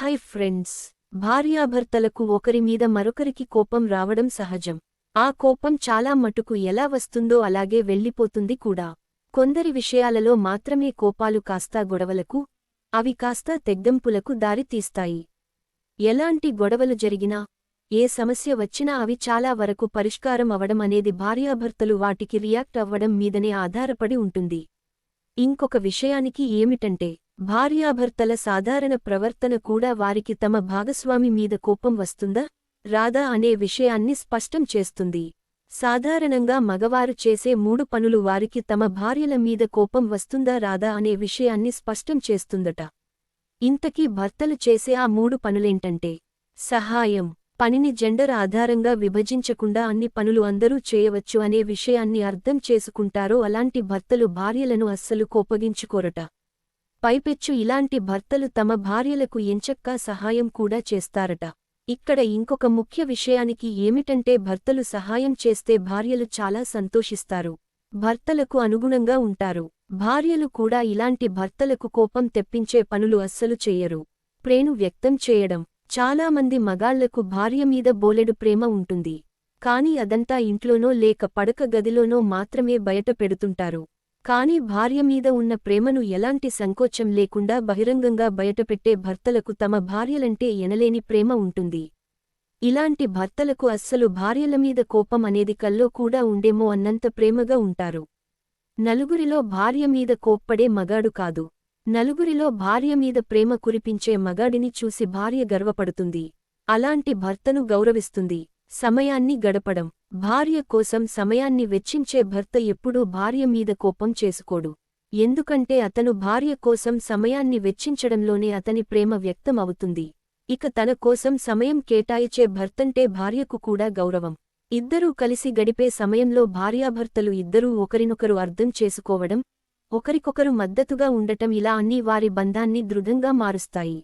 Hi friends. భార్యాభర్తలకు ఒకరి మీద మరొకరికి కోపం రావడం సహజం. ఆ కోపం చాలా మటుకు ఎలా వస్తుందో అలాగే వెళ్ళిపోతుంది కూడా. కొందరి విషయాలలో మాత్రమే కోపాలు కాస్తా గొడవలకు అవి కాస్తా తెగ్గంపులకు దారితీస్తాయి ఎలాంటి గొడవలు జరిగినా ఏ సమస్య వచ్చినా అవి చాలా వరకు పరిష్కారం అవడం అనేది భార్యాభర్తలు వాటికి రియాక్ట్ అవ్వడం మీదనే ఆధారపడి ఉంటుంది. ఇంకొక విషయానికి ఏమిటంటే భార్యాభర్తల సాధారణ ప్రవర్తన కూడా వారికి తమ భాగస్వామి మీద కోపం వస్తుందా? రాదా అనే విషయాన్ని స్పష్టం చేస్తుంది. సాధారణంగా మగవారు చేసే మూడు పనులు వారికి తమ భార్యల మీద కోపం వస్తుందా? రాదా అనే విషయాన్ని స్పష్టం చేస్తుందట. ఇంతకీ భర్తలు చేసే ఆ మూడు పనులేంటంటే? సహాయం పనిని జెండర్ ఆధారంగా విభజించకుండా అన్ని పనులు అందరూ చేయవచ్చు అనే విషయాన్ని అర్థం చేసుకుంటారో? అలాంటి భర్తలు భార్యలను అస్సలు కోపగించుకోరట. పైపెచ్చు ఇలాంటి భర్తలు తమ భార్యలకు ఎంచక్కా సహాయం కూడా చేస్తారట. ఇక్కడ ఇంకొక ముఖ్య విషయానికి ఏమిటంటే భర్తలు సహాయం చేస్తే భార్యలు చాలా సంతోషిస్తారు. భర్తలకు అనుగుణంగా ఉంటారు. భార్యలు కూడా ఇలాంటి భర్తలకు కోపం తెప్పించే పనులు అస్సలు చెయ్యరు ప్రేను వ్యక్తం చేయడం. చాలామంది మగాళ్ళకు భార్య మీద బోలెడు ప్రేమ ఉంటుంది. కాని అదంతా ఇంట్లోనో లేక పడక గదిలోనో మాత్రమే బయట పెడుతుంటారు. కాని భార్య మీద ఉన్న ప్రేమను ఎలాంటి సంకోచం లేకుండా బహిరంగంగా బయటపెట్టే భర్తలకు తమ భార్యలంటే ఎనలేని ప్రేమ ఉంటుంది. ఇలాంటి భర్తలకు అస్సలు భార్యల మీద కోపం అనేది కల్లో కూడా ఉండేమో అన్నంత ప్రేమగా ఉంటారు. నలుగురిలో భార్య మీద కోప్పడే మగాడు కాదు. నలుగురిలో భార్య మీద ప్రేమ కురిపించే మగాడిని చూసి భార్య గర్వపడుతుంది. అలాంటి భర్తను గౌరవిస్తుంది. సమయాన్ని గడపడం. భార్య కోసం సమయాన్ని వెచ్చించే భర్త ఎప్పుడూ భార్య మీద కోపం చేసుకోడు. ఎందుకంటే అతను భార్య కోసం సమయాన్ని వెచ్చించడంలోనే అతని ప్రేమ వ్యక్తం అవుతుంది ఇక తన కోసం సమయం కేటాయిచే భర్తంటే భార్యకు కూడా గౌరవం. ఇద్దరూ కలిసి గడిపే సమయంలో భార్యాభర్తలు ఇద్దరూ ఒకరినొకరు అర్థం చేసుకోవడం ఒకరికొకరు మద్దతుగా ఉండటం ఇలా అన్నీ వారి బంధాన్ని దృఢంగా మారుస్తాయి.